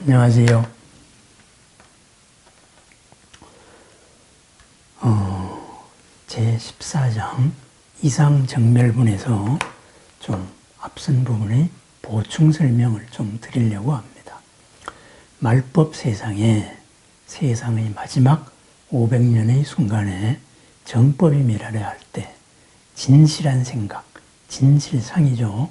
안녕하세요. 어, 제14장 이상 정멸문에서 좀 앞선 부분의 보충 설명을 좀 드리려고 합니다. 말법 세상에 세상의 마지막 500년의 순간에 정법이 멸하려 할때 진실한 생각, 진실상이죠.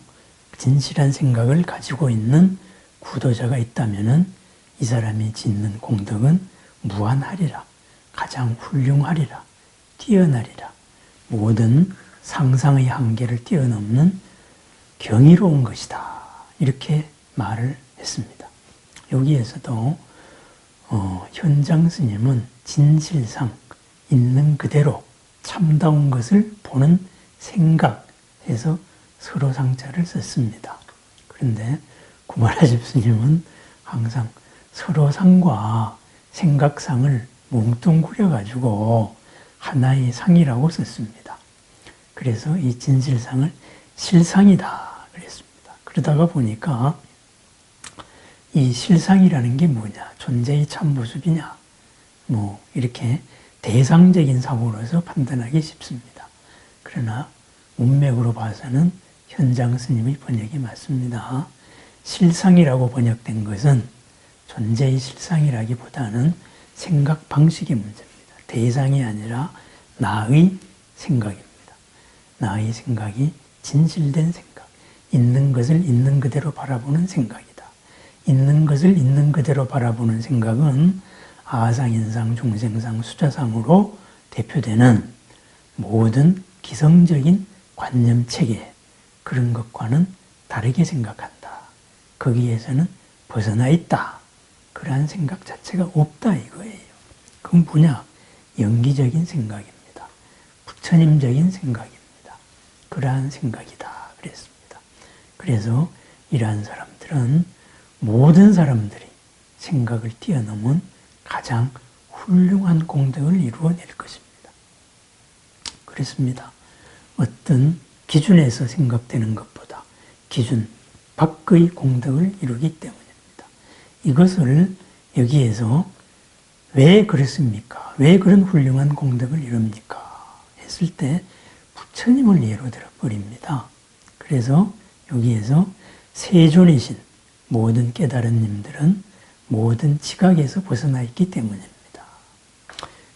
진실한 생각을 가지고 있는 구도자가 있다면은 이 사람이 짓는 공덕은 무한하리라. 가장 훌륭하리라. 뛰어나리라. 모든 상상의 한계를 뛰어넘는 경이로운 것이다. 이렇게 말을 했습니다. 여기에서도 어, 현장 스님은 진실상 있는 그대로 참다운 것을 보는 생각해서 서로 상자를 썼습니다. 그런데 구마라 집 스님은 항상 서로 상과 생각상을 뭉뚱그려 가지고 하나의 상이라고 썼습니다. 그래서 이 진실상을 실상이다 그랬습니다. 그러다가 보니까 이 실상이라는 게 뭐냐, 존재의 참 모습이냐, 뭐 이렇게 대상적인 사고로서 판단하기 쉽습니다. 그러나 문맥으로 봐서는 현장 스님의 번역이 맞습니다. 실상이라고 번역된 것은 존재의 실상이라기보다는 생각 방식의 문제입니다. 대상이 아니라 나의 생각입니다. 나의 생각이 진실된 생각, 있는 것을 있는 그대로 바라보는 생각이다. 있는 것을 있는 그대로 바라보는 생각은 아상, 인상, 중생상, 수자상으로 대표되는 모든 기성적인 관념 체계, 그런 것과는 다르게 생각한다. 거기에서는 벗어나 있다. 그러한 생각 자체가 없다 이거예요. 그건 뭐냐? 연기적인 생각입니다. 부처님적인 생각입니다. 그러한 생각이다. 그랬습니다. 그래서 이러한 사람들은 모든 사람들이 생각을 뛰어넘은 가장 훌륭한 공덕을 이루어낼 것입니다. 그렇습니다. 어떤 기준에서 생각되는 것보다 기준 밖의 공덕을 이루기 때문입니다. 이것을 여기에서 왜 그렇습니까? 왜 그런 훌륭한 공덕을 이룹니까? 했을 때 부처님을 예로 들어 버립니다. 그래서 여기에서 세존이신 모든 깨달은 님들은 모든 지각에서 벗어나 있기 때문입니다.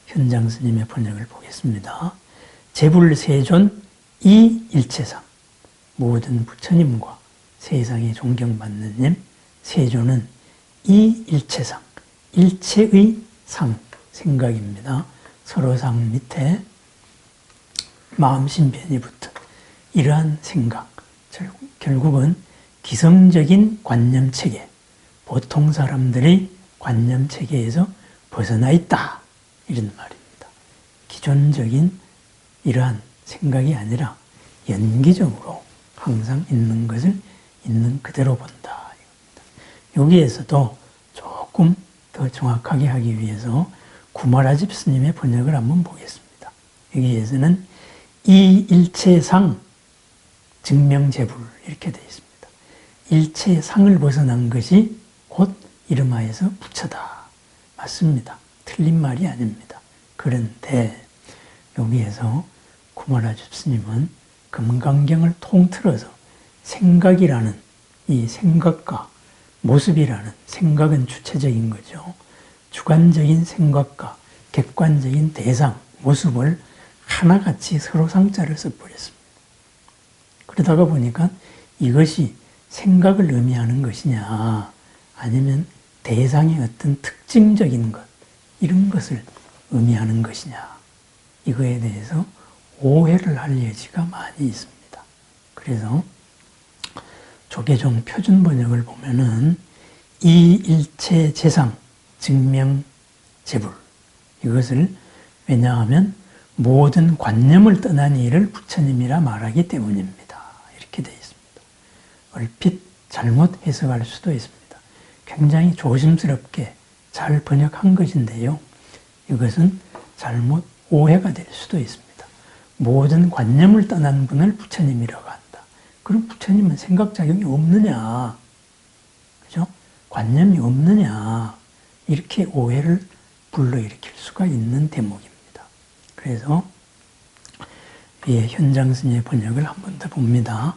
현장 스님의 번역을 보겠습니다. 제불 세존 이 일체상 모든 부처님과 세상에 존경받는 님 세존은 이 일체상 일체의 상 생각입니다. 서로상 밑에 마음신변이 붙은 이러한 생각 결국은 기성적인 관념 체계 보통 사람들의 관념 체계에서 벗어나 있다 이런 말입니다. 기존적인 이러한 생각이 아니라 연기적으로 항상 있는 것을 있는 그대로 본다. 여기에서도 조금 더 정확하게 하기 위해서 구마라집 스님의 번역을 한번 보겠습니다. 여기에서는 이 일체상 증명제불 이렇게 되어 있습니다. 일체상을 벗어난 것이 곧 이름하여서 부처다. 맞습니다. 틀린 말이 아닙니다. 그런데 여기에서 구마라주 스님은 금강경을 통틀어서 생각이라는 이 생각과 모습이라는 생각은 주체적인 거죠. 주관적인 생각과 객관적인 대상, 모습을 하나같이 서로 상자를 써버렸습니다. 그러다가 보니까 이것이 생각을 의미하는 것이냐, 아니면 대상의 어떤 특징적인 것, 이런 것을 의미하는 것이냐, 이거에 대해서 오해를 할 여지가 많이 있습니다. 그래서 조계종 표준 번역을 보면은 이 일체 재상 증명 제불 이것을 왜냐하면 모든 관념을 떠난 일을 부처님이라 말하기 때문입니다. 이렇게 되어 있습니다. 얼핏 잘못 해석할 수도 있습니다. 굉장히 조심스럽게 잘 번역한 것인데요. 이것은 잘못 오해가 될 수도 있습니다. 모든 관념을 떠난 분을 부처님이라고 한다. 그럼 부처님은 생각 작용이 없느냐? 그죠? 관념이 없느냐 이렇게 오해를 불러일으킬 수가 있는 대목입니다. 그래서 위에 현장 스님의 번역을 한 번 더 봅니다.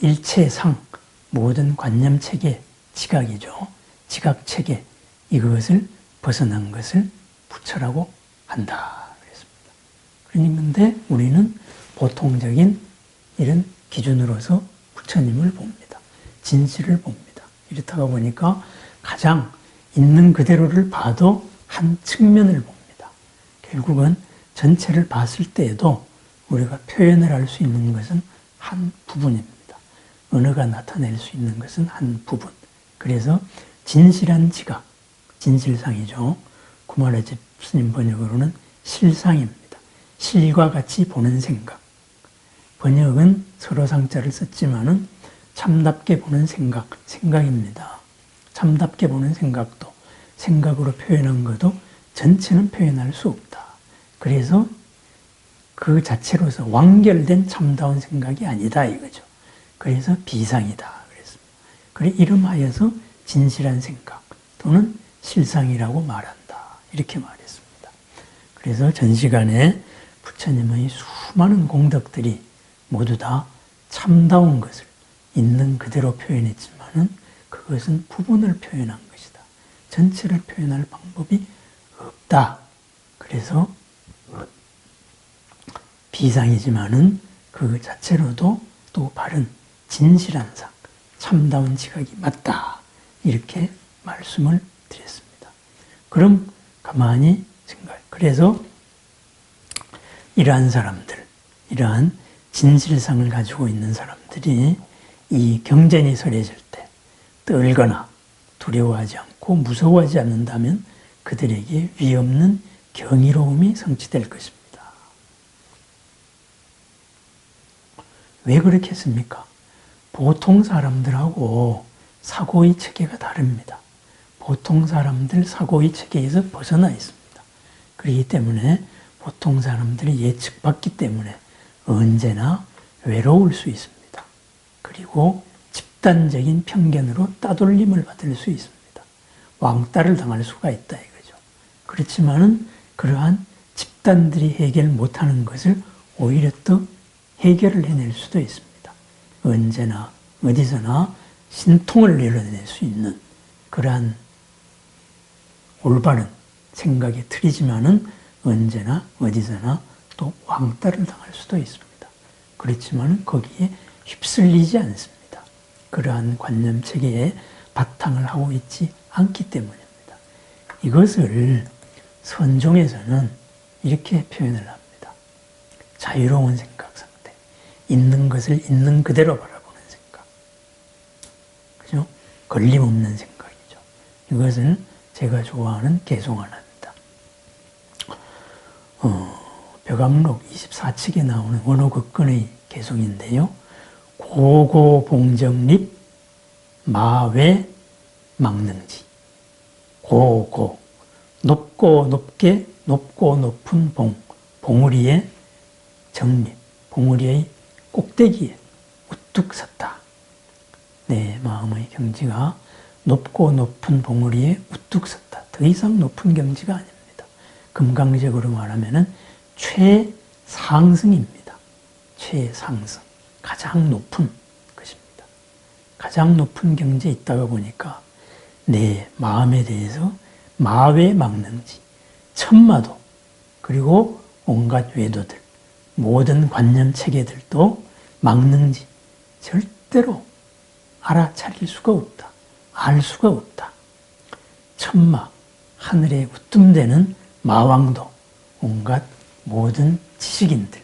일체상 모든 관념 체계 지각이죠. 지각 체계 이것을 벗어난 것을 부처라고 한다. 그랬습니다. 그런데 우리는 보통적인 이런 기준으로서 부처님을 봅니다. 진실을 봅니다. 이렇다가 보니까 가장 있는 그대로를 봐도 한 측면을 봅니다. 결국은 전체를 봤을 때에도 우리가 표현을 할 수 있는 것은 한 부분입니다. 언어가 나타낼 수 있는 것은 한 부분. 그래서 진실한 지각, 진실상이죠. 구마라 집 스님 번역으로는 실상입니다. 실과 같이 보는 생각. 번역은 서로 상자를 썼지만은 참답게 보는 생각, 생각입니다. 참답게 보는 생각도 생각으로 표현한 것도 전체는 표현할 수 없다. 그래서 그 자체로서 완결된 참다운 생각이 아니다 이거죠. 그래서 비상이다 그랬습니다. 그래 이름하여서 진실한 생각 또는 실상이라고 말한다 이렇게 말했습니다. 그래서 전 시간에 부처님의 수많은 공덕들이 모두 다 참다운 것을 있는 그대로 표현했지만은 그것은 부분을 표현한 것이다. 전체를 표현할 방법이 없다. 그래서 비상이지만은 그 자체로도 또 바른 진실한 상, 참다운 지각이 맞다. 이렇게 말씀을 드렸습니다. 그럼 가만히 생각. 그래서 이러한 사람들, 이러한 진실상을 가지고 있는 사람들이 이 경전이 설해질 때 떨거나 두려워하지 않고 무서워하지 않는다면 그들에게 위없는 경이로움이 성취될 것입니다. 왜 그렇게 했습니까? 보통 사람들하고 사고의 체계가 다릅니다. 보통 사람들 사고의 체계에서 벗어나 있습니다. 그렇기 때문에 보통 사람들이 예측받기 때문에 언제나 외로울 수 있습니다. 그리고 집단적인 편견으로 따돌림을 받을 수 있습니다. 왕따를 당할 수가 있다 이거죠. 그렇지만은 그러한 집단들이 해결 못하는 것을 오히려 더 해결을 해낼 수도 있습니다. 언제나 어디서나 신통을 내려낼 수 있는 그러한 올바른 생각의 틀이지만은 언제나 어디서나 또 왕따를 당할 수도 있습니다. 그렇지만 거기에 휩쓸리지 않습니다. 그러한 관념 체계에 바탕을 하고 있지 않기 때문입니다. 이것을 선종에서는 이렇게 표현을 합니다. 자유로운 생각 상태. 있는 것을 있는 그대로 바라보는 생각. 그죠? 걸림없는 생각이죠. 이것을 제가 좋아하는 개송 하나 벽암록 24칙에 나오는 원호극근의 개송인데요. 고고봉정립 마외 막능지 고고 높고 높게 높고 높은 봉 봉우리의 정립 봉우리의 꼭대기에 우뚝 섰다. 내 마음의 경지가 높고 높은 봉우리에 우뚝 섰다. 더 이상 높은 경지가 아닙니다. 금강적으로 말하면 최상승입니다. 최상승. 가장 높은 것입니다. 가장 높은 경지에 있다가 보니까 내 마음에 대해서 마외 막는지, 천마도, 그리고 온갖 외도들, 모든 관념 체계들도 막는지 절대로 알아차릴 수가 없다. 알 수가 없다. 천마, 하늘에 우뜸되는 마왕도, 온갖 모든 지식인들,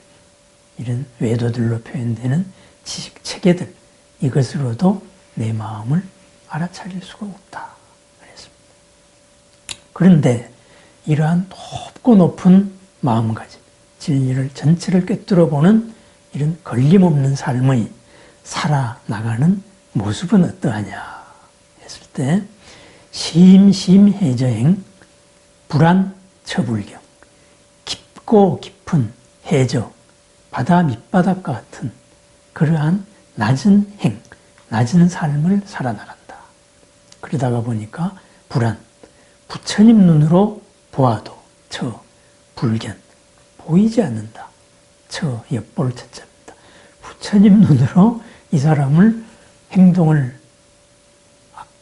이런 외도들로 표현되는 지식 체계들 이것으로도 내 마음을 알아차릴 수가 없다. 그랬습니다. 그런데 이러한 높고 높은 마음가짐, 진리를 전체를 꿰뚫어 보는 이런 걸림없는 삶의 살아나가는 모습은 어떠하냐 했을 때 심심해저행 불안 처불경 깊고 깊은 해저 바다 밑바닥과 같은 그러한 낮은 행, 낮은 삶을 살아나간다. 그러다가 보니까 불안. 부처님 눈으로 보아도 저 불견 보이지 않는다. 저 엿볼 첫자입니다. 부처님 눈으로 이 사람을 행동을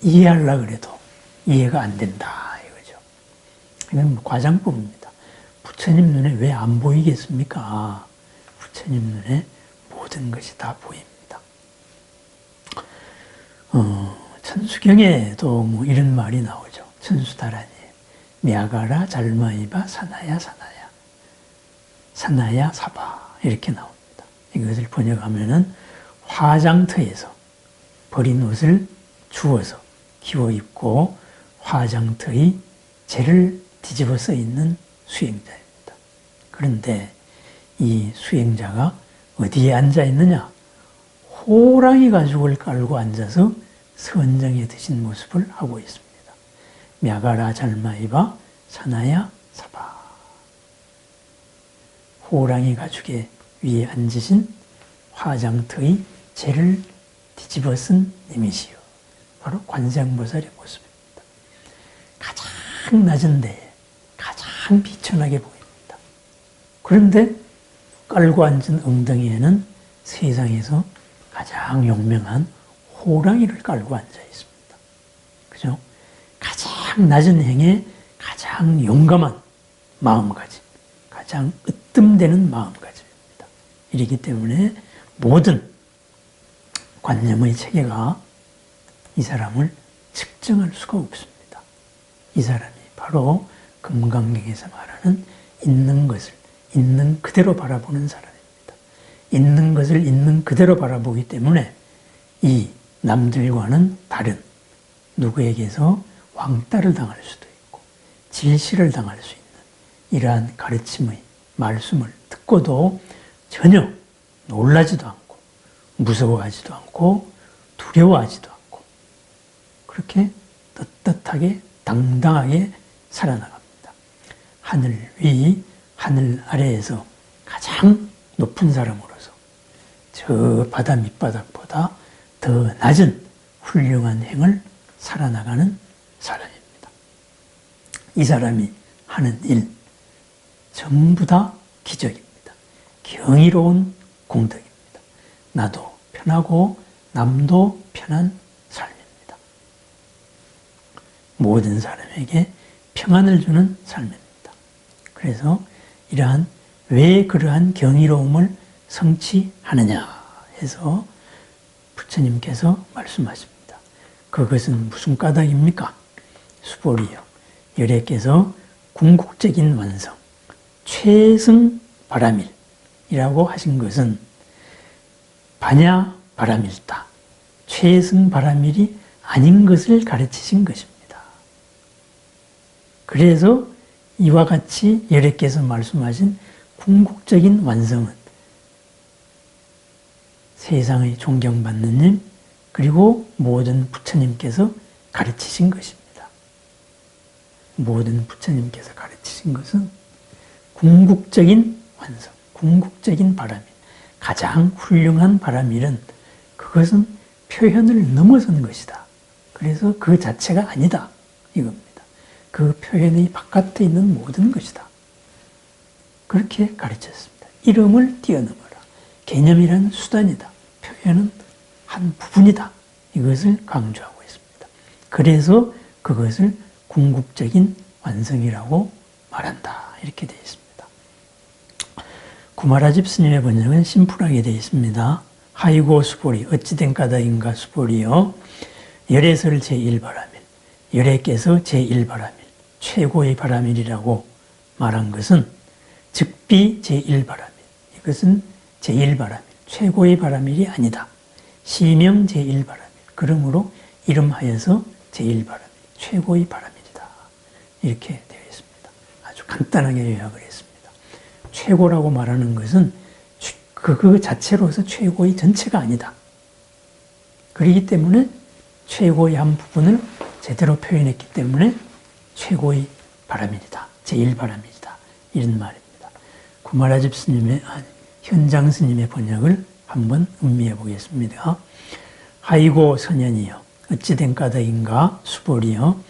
이해하려 그래도 이해가 안 된다 이거죠. 이건 뭐 과장법입니다. 부처님 눈에 왜 안 보이겠습니까? 부처님 눈에 모든 것이 다 보입니다. 어, 천수경에도 뭐 이런 말이 나오죠. 천수다라니 미아가라 잘마이바 사나야 사나야 사나야 사바 이렇게 나옵니다. 이것을 번역하면은 화장터에서 버린 옷을 주워서 기워 입고 화장터의 재를 뒤집어 써 있는 수행자입니다. 그런데 이 수행자가 어디에 앉아 있느냐? 호랑이 가죽을 깔고 앉아서 선정에 드신 모습을 하고 있습니다. мя가라 잘마이바 사나야 사바 호랑이 가죽에 위에 앉으신 화장터의 재를 뒤집어 쓴 이미지요. 바로 관세음보살의 모습입니다. 가장 낮은 데에 가장 비천하게 보입니다. 그런데 깔고 앉은 엉덩이에는 세상에서 가장 용맹한 호랑이를 깔고 앉아 있습니다. 그죠? 가장 낮은 행에 가장 용감한 마음가짐, 가장 으뜸되는 마음가짐입니다. 이렇기 때문에 모든 관념의 체계가 이 사람을 측정할 수가 없습니다. 이 사람이 바로 금강경에서 말하는 있는 것을 있는 그대로 바라보는 사람입니다. 있는 것을 있는 그대로 바라보기 때문에 이 남들과는 다른 누구에게서 왕따를 당할 수도 있고 질시를 당할 수 있는 이러한 가르침의 말씀을 듣고도 전혀 놀라지도 않고 무서워하지도 않고 두려워하지도 않고 그렇게 떳떳하게 당당하게 살아나갑니다. 하늘 위, 하늘 아래에서 가장 높은 사람으로서 저 바다 밑바닥보다 더 낮은 훌륭한 행을 살아나가는 사람입니다. 이 사람이 하는 일 전부 다 기적입니다. 경이로운 공덕입니다. 나도 편하고 남도 편한 삶입니다. 모든 사람에게 평안을 주는 삶입니다. 그래서 이러한 왜 그러한 경이로움을 성취하느냐 해서 부처님께서 말씀하십니다. 그것은 무슨 까닭입니까? 수보리요. 열애께서 궁극적인 완성, 최승 바람일이라고 하신 것은 반야 바람일다. 최승 바람일이 아닌 것을 가르치신 것입니다. 그래서 이와 같이 열애께서 말씀하신 궁극적인 완성은 세상의 존경받는 님 그리고 모든 부처님께서 가르치신 것입니다. 모든 부처님께서 가르치신 것은 궁극적인 완성, 궁극적인 바람일, 가장 훌륭한 바람일은 그것은 표현을 넘어선 것이다. 그래서 그 자체가 아니다. 이겁니다. 그 표현의 바깥에 있는 모든 것이다. 그렇게 가르쳤습니다. 이름을 뛰어넘어라. 개념이란 수단이다. 표현은 한 부분이다. 이것을 강조하고 있습니다. 그래서 그것을 궁극적인 완성이라고 말한다. 이렇게 되어 있습니다. 구마라집 스님의 번역은 심플하게 되어 있습니다. 하이고 수보리 어찌된 까닭인가 수보리요 열애설 제1바라 밀 열애께서 제1바라밀 최고의 바라밀이라고 말한 것은 즉비 제1바라밀 이것은 제1바라밀 최고의 바라밀이 아니다. 시명 제1바라밀 그러므로 이름하여서 제1바라밀 최고의 바라밀 이렇게 되어 있습니다. 아주 간단하게 요약을 했습니다. 최고라고 말하는 것은 그, 그 자체로서 최고의 전체가 아니다. 그렇기 때문에 최고의 한 부분을 제대로 표현했기 때문에 최고의 바람이다. 제1바람이다. 이런 말입니다. 구마라집 스님의, 현장 스님의 번역을 한번 음미해 보겠습니다. 하이고 선연이여 어찌된 까닭인가 수보리여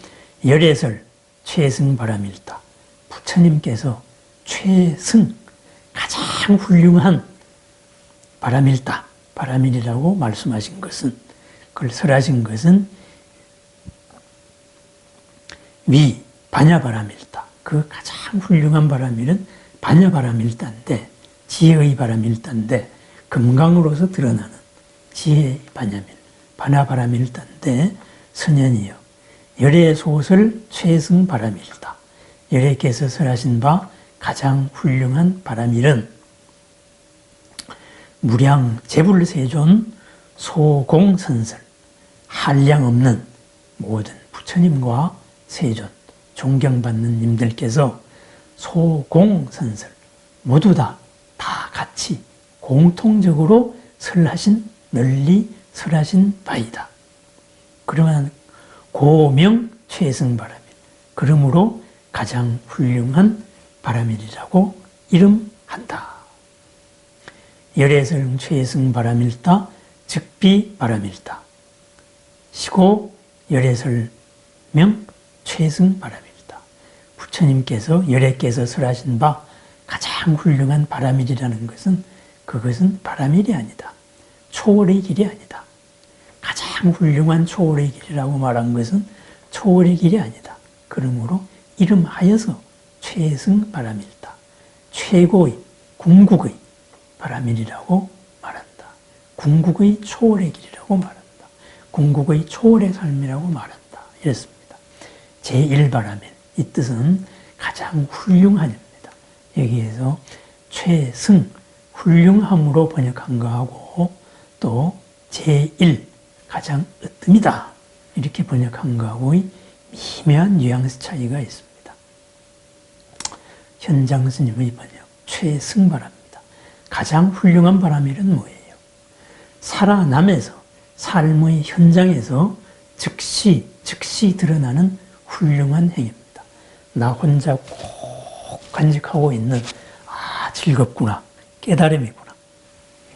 열애설 최승 바람일다. 부처님께서 최승 가장 훌륭한 바람일다. 바람일이라고 말씀하신 것은 그걸 설하신 것은 위 반야바람일다. 그 가장 훌륭한 바람일은 반야바람일다인데 지혜의 바람일다인데 금강으로서 드러나는 지혜의 반야밀 반야바람일다인데 선현이여 열의 소설 최승 바람일다. 열애께서 설하신 바 가장 훌륭한 바람일은 무량 재불세존 소공선설 한량 없는 모든 부처님과 세존 존경받는 님들께서 소공선설 모두 다 다 같이 공통적으로 설하신 널리 설하신 바이다. 그러면 고명 최승 바람일 그러므로 가장 훌륭한 바람일이라고 이름한다. 열애설 최승 바람일다 즉비 바람일다. 시고 열애설 명 최승 바람일다. 부처님께서 열애께서 설하신 바 가장 훌륭한 바람일이라는 것은 그것은 바람일이 아니다. 초월의 길이 아니다. 가장 훌륭한 초월의 길이라고 말한 것은 초월의 길이 아니다. 그러므로 이름하여서 최승 바람일다. 최고의 궁극의 바람일이라고 말한다. 궁극의 초월의 길이라고 말한다. 궁극의 초월의 삶이라고 말한다. 이랬습니다. 제1바람일 이 뜻은 가장 훌륭한입니다. 여기에서 최승 훌륭함으로 번역한 거하고 또 제1 가장 으뜸이다 이렇게 번역한 거하고의 미묘한 뉘앙스 차이가 있습니다. 현장 스님의 번역 최승 바랍니다. 가장 훌륭한 바람일은 뭐예요? 살아남에서 삶의 현장에서 즉시 즉시 드러나는 훌륭한 행위입니다. 나 혼자 꼭 간직하고 있는 아 즐겁구나 깨달음이구나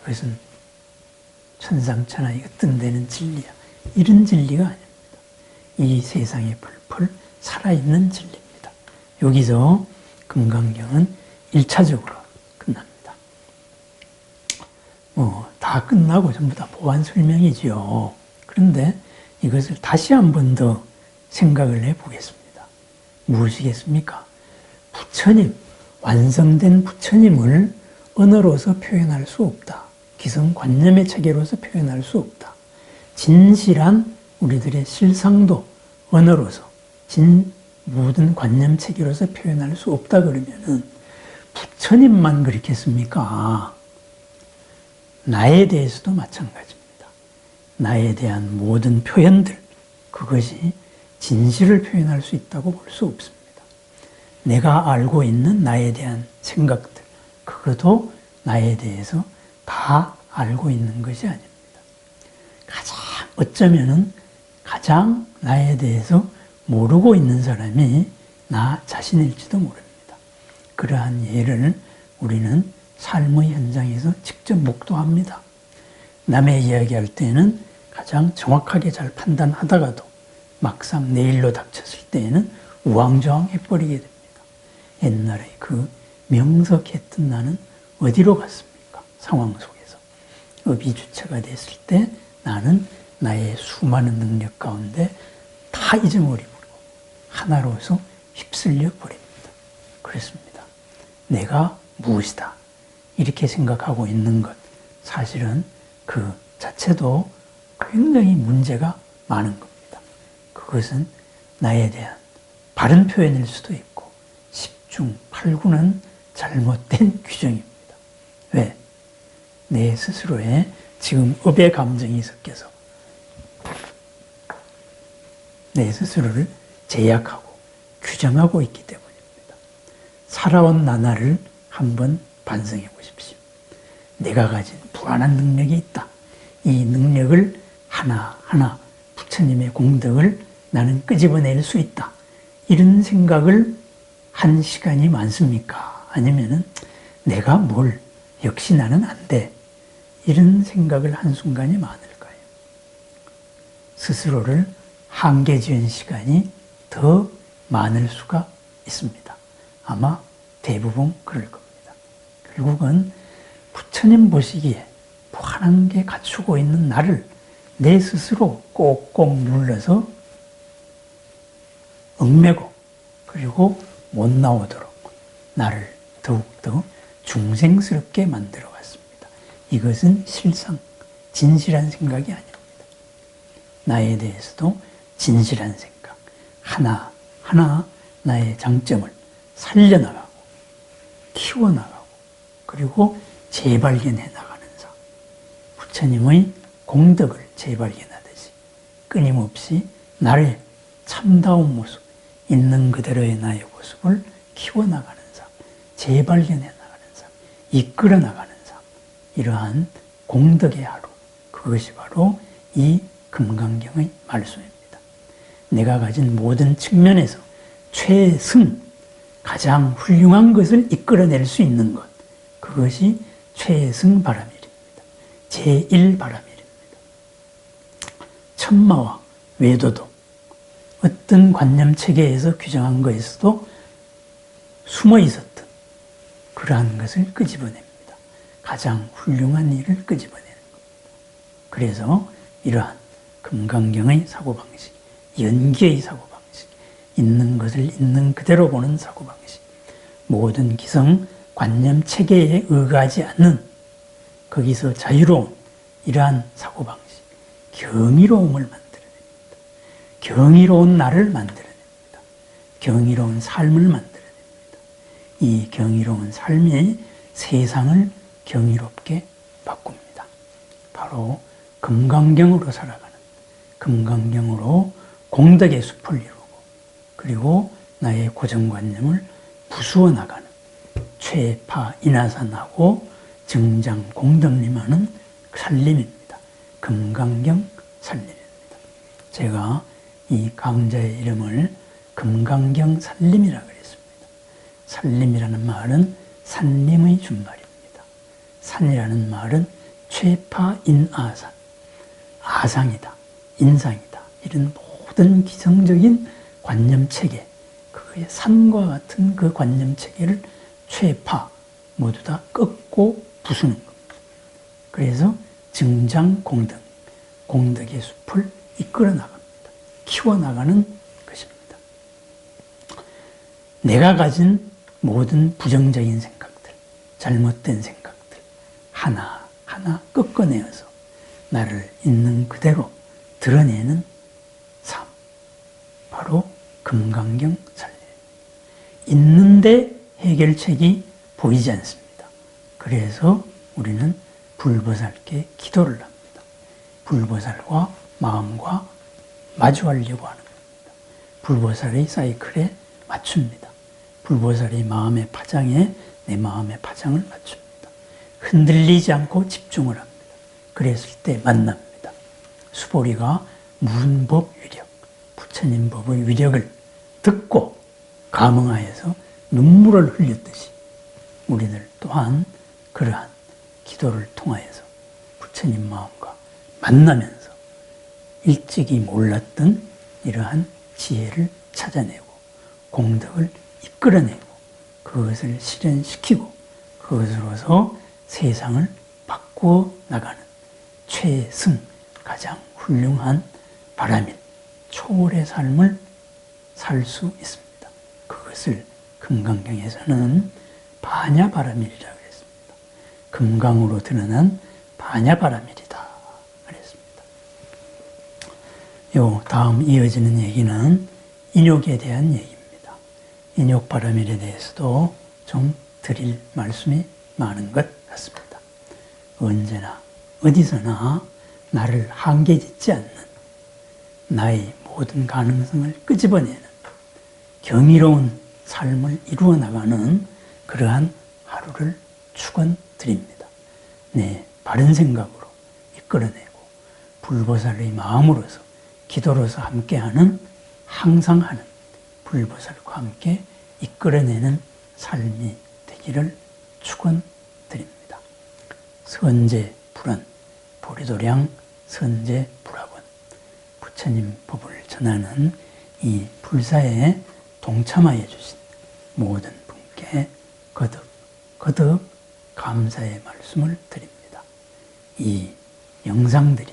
이것은 천상천하 어떤 진리야 이런 진리가 아닙니다. 이 세상에 풀풀 살아있는 진리입니다. 여기서 금강경은 1차적으로 끝납니다. 뭐, 다 끝나고 전부 다 보완 설명이지요. 그런데 이것을 다시 한 번 더 생각을 해 보겠습니다. 무엇이겠습니까? 부처님, 완성된 부처님을 언어로서 표현할 수 없다. 기성관념의 체계로서 표현할 수 없다. 진실한 우리들의 실상도 언어로서 진 모든 관념 체계로서 표현할 수 없다 그러면은 부처님만 그렇겠습니까? 나에 대해서도 마찬가지입니다. 나에 대한 모든 표현들 그것이 진실을 표현할 수 있다고 볼 수 없습니다. 내가 알고 있는 나에 대한 생각들 그것도 나에 대해서 다 알고 있는 것이 아닙니다. 가장 어쩌면은 가장 나에 대해서 모르고 있는 사람이 나 자신일지도 모릅니다. 그러한 예를 우리는 삶의 현장에서 직접 목도합니다. 남의 이야기할 때는 가장 정확하게 잘 판단하다가도 막상 내일로 닥쳤을 때에는 우왕좌왕해버리게 됩니다. 옛날에 그 명석했던 나는 어디로 갔습니까? 상황 속에서. 업이 주체가 됐을 때 나는 나의 수많은 능력 가운데 다 잊어버리고 하나로서 휩쓸려 버립니다. 그렇습니다. 내가 무엇이다. 이렇게 생각하고 있는 것. 사실은 그 자체도 굉장히 문제가 많은 겁니다. 그것은 나에 대한 바른 표현일 수도 있고, 10중 8구는 잘못된 규정입니다. 왜? 내 스스로의 지금 업의 감정이 섞여서 내 스스로를 제약하고 규정하고 있기 때문입니다. 살아온 나날을 한번 반성해 보십시오. 내가 가진 불안한 능력이 있다. 이 능력을 하나하나 부처님의 공덕을 나는 끄집어낼 수 있다. 이런 생각을 한 시간이 많습니까? 아니면은 내가 뭘, 역시 나는 안 돼. 이런 생각을 한 순간이 많을까요? 스스로를 한계 지은 시간이 더 많을 수가 있습니다. 아마 대부분 그럴 겁니다. 결국은 부처님 보시기에 무한한 게 갖추고 있는 나를 내 스스로 꼭꼭 눌러서 얽매고 그리고 못 나오도록 나를 더욱더 중생스럽게 만들어 왔습니다. 이것은 실상 진실한 생각이 아닙니다. 나에 대해서도 진실한 생각, 하나, 하나 나의 장점을 살려나가고, 키워나가고, 그리고 재발견해 나가는 삶. 부처님의 공덕을 재발견하듯이 끊임없이 나를 참다운 모습, 있는 그대로의 나의 모습을 키워나가는 삶, 재발견해 나가는 삶, 이끌어 나가는 삶, 이러한 공덕의 하루, 그것이 바로 이 금강경의 말씀입니다. 내가 가진 모든 측면에서 최승, 가장 훌륭한 것을 이끌어낼 수 있는 것, 그것이 최승 바라밀입니다. 제1 바라밀 천마와 외도도 어떤 관념 체계에서 규정한 것에서도 숨어 있었던 그러한 것을 끄집어냅니다. 가장 훌륭한 일을 끄집어내는 겁니다. 그래서 이러한 금강경의 사고방식, 연기의 사고방식, 있는 것을 있는 그대로 보는 사고방식, 모든 기성 관념 체계에 의가하지 않는 거기서 자유로운 이러한 사고방식, 경이로움을 만듭니다. 경이로운 나를 만들어냅니다. 경이로운 삶을 만들어냅니다. 이 경이로운 삶이 세상을 경이롭게 바꿉니다. 바로 금강경으로 살아가는 금강경으로 공덕의 숲을 이루고 그리고 나의 고정관념을 부수어 나가는 최파 인하산하고 증장 공덕림하는 살림입니다. 금강경 살림입니다. 제가 이 강자의 이름을 금강경 살림이라 그랬습니다. 살림이라는 말은 산림의 준말입니다. 산이라는 말은 최파인아산, 아상이다, 인상이다. 이런 모든 기성적인 관념 체계, 그의 산과 같은 그 관념 체계를 최파 모두 다 꺾고 부수는 겁니다. 그래서 증장 공덕, 공덕의 숲을 이끌어 나갑니다. 키워나가는 것입니다. 내가 가진 모든 부정적인 생각들, 잘못된 생각들, 하나하나 꺾어내어서 나를 있는 그대로 드러내는 삶. 바로 금강경 살림. 있는데 해결책이 보이지 않습니다. 그래서 우리는 불보살께 기도를 합니다. 불보살과 마음과 마주하려고 하는 겁니다. 불보살의 사이클에 맞춥니다. 불보살의 마음의 파장에 내 마음의 파장을 맞춥니다. 흔들리지 않고 집중을 합니다. 그랬을 때 만납니다. 수보리가 문법 위력, 부처님 법의 위력을 듣고 감흥하여서 눈물을 흘렸듯이 우리들 또한 그러한 기도를 통하여서 부처님 마음과 만나면서 일찍이 몰랐던 이러한 지혜를 찾아내고 공덕을 이끌어내고 그것을 실현시키고 그것으로서 세상을 바꾸어 나가는 최승 가장 훌륭한 바람인 초월의 삶을 살 수 있습니다. 그것을 금강경에서는 반야바람일이라고 했습니다. 금강으로 드러난 반야바람일이다. 요 다음 이어지는 얘기는 인욕에 대한 얘기입니다. 인욕 바람일에 대해서도 좀 드릴 말씀이 많은 것 같습니다. 언제나 어디서나 나를 한계 짓지 않는 나의 모든 가능성을 끄집어내는 경이로운 삶을 이루어 나가는 그러한 하루를 축원 드립니다. 네, 바른 생각으로 이끌어내고 불보살의 마음으로서 기도로서 함께하는 항상 하는 불보살과 함께 이끌어내는 삶이 되기를 축원드립니다. 선제 불원 보리도량 선제 불학원 부처님 법을 전하는 이 불사에 동참하여 주신 모든 분께 거듭 거듭 감사의 말씀을 드립니다. 이 영상들이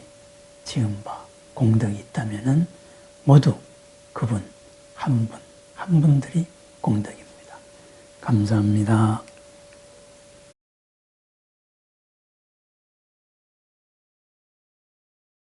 지은 바 공덕이 있다면 모두 그분 한 분 한 분들이 공덕입니다. 감사합니다.